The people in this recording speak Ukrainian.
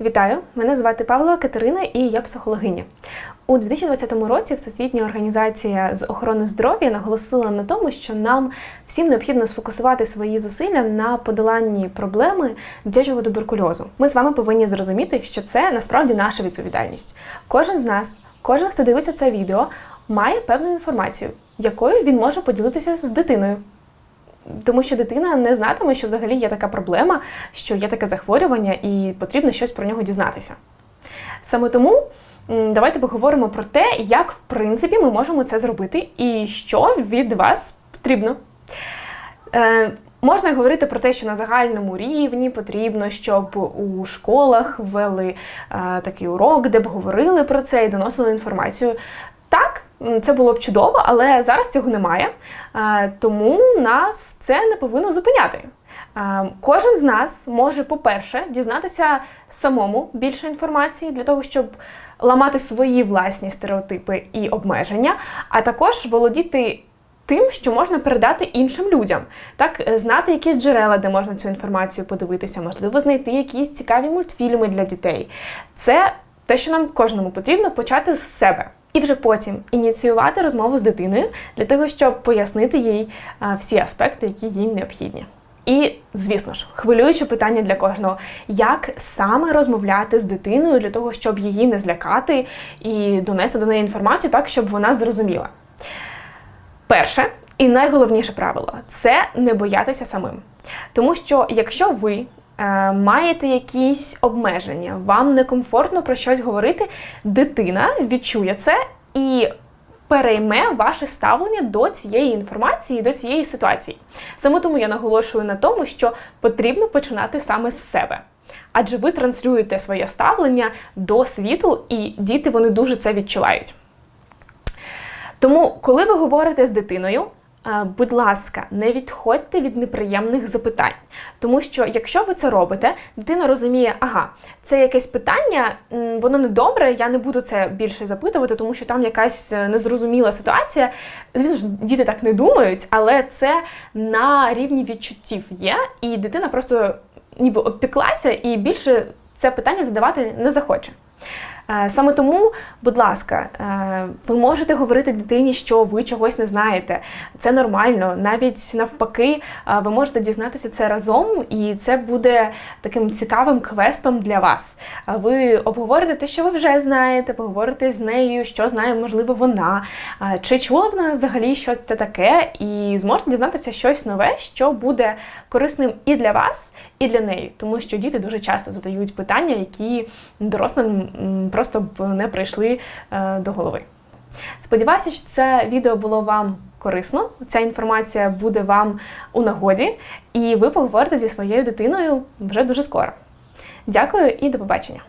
Вітаю! Мене звати Павлова Катерина і я психологиня. У 2020 році Всесвітня організація з охорони здоров'я наголосила на тому, що нам всім необхідно сфокусувати свої зусилля на подоланні проблеми дитячого туберкульозу. Ми з вами повинні зрозуміти, що це насправді наша відповідальність. Кожен з нас, кожен, хто дивиться це відео, має певну інформацію, якою він може поділитися з дитиною. Тому що дитина не знатиме, що взагалі є така проблема, що є таке захворювання, і потрібно щось про нього дізнатися. Саме тому давайте поговоримо про те, як в принципі ми можемо це зробити і що від вас потрібно. Е, можна говорити про те, що на загальному рівні потрібно, щоб у школах ввели е, такий урок, де б говорили про це і доносили інформацію. Це було б чудово, але зараз цього немає. Е, Тому нас це не повинно зупиняти. Е, Кожен з нас може, по-перше, дізнатися самому більше інформації для того, щоб ламати свої власні стереотипи і обмеження, а також володіти тим, що можна передати іншим людям. Так, е, знати якісь джерела, де можна цю інформацію подивитися, можливо, знайти якісь цікаві мультфільми для дітей. Це те, що нам кожному потрібно почати з себе. І вже потім ініціювати розмову з дитиною для того, щоб пояснити їй всі аспекти, які їй необхідні. І, звісно ж, хвилююче питання для кожного: як саме розмовляти з дитиною для того, щоб її не злякати і донести до неї інформацію так, щоб вона зрозуміла. Перше і найголовніше правило це не боятися самим. Тому що якщо ви маєте якісь обмеження, вам некомфортно про щось говорити, дитина відчує це і перейме ваше ставлення до цієї інформації, до цієї ситуації. Саме тому я наголошую на тому, що потрібно починати саме з себе. Адже ви транслюєте своє ставлення до світу, і діти вони дуже це відчувають. Тому, коли ви говорите з дитиною, е, будь ласка, не відходьте від неприємних запитань. Тому що, якщо ви це робите, дитина розуміє, ага, це якесь питання, воно не добре, я не буду це більше запитувати, тому що там якась е, незрозуміла ситуація. Звісно ж, діти так не думають, але це на рівні відчуттів є, і дитина просто ніби обпіклася і більше це питання задавати не захоче. Е, Саме тому, будь ласка, е, ви можете говорити дитині, що ви чогось не знаєте. Це нормально. Навіть навпаки, е, ви можете дізнатися це разом, і це буде таким цікавим квестом для вас. Е, Ви обговорите те, що ви вже знаєте, поговорите з нею, що знає, можливо, вона, е, чи чула вона взагалі щось це таке, і зможете дізнатися щось нове, що буде корисним і для вас, і для неї, тому що діти дуже часто задають питання, які дорослим просто б не прийшли до голови. Сподіваюся, що це відео було вам корисно. Ця інформація буде вам у нагоді, і ви поговорите зі своєю дитиною вже дуже скоро. Дякую і до побачення!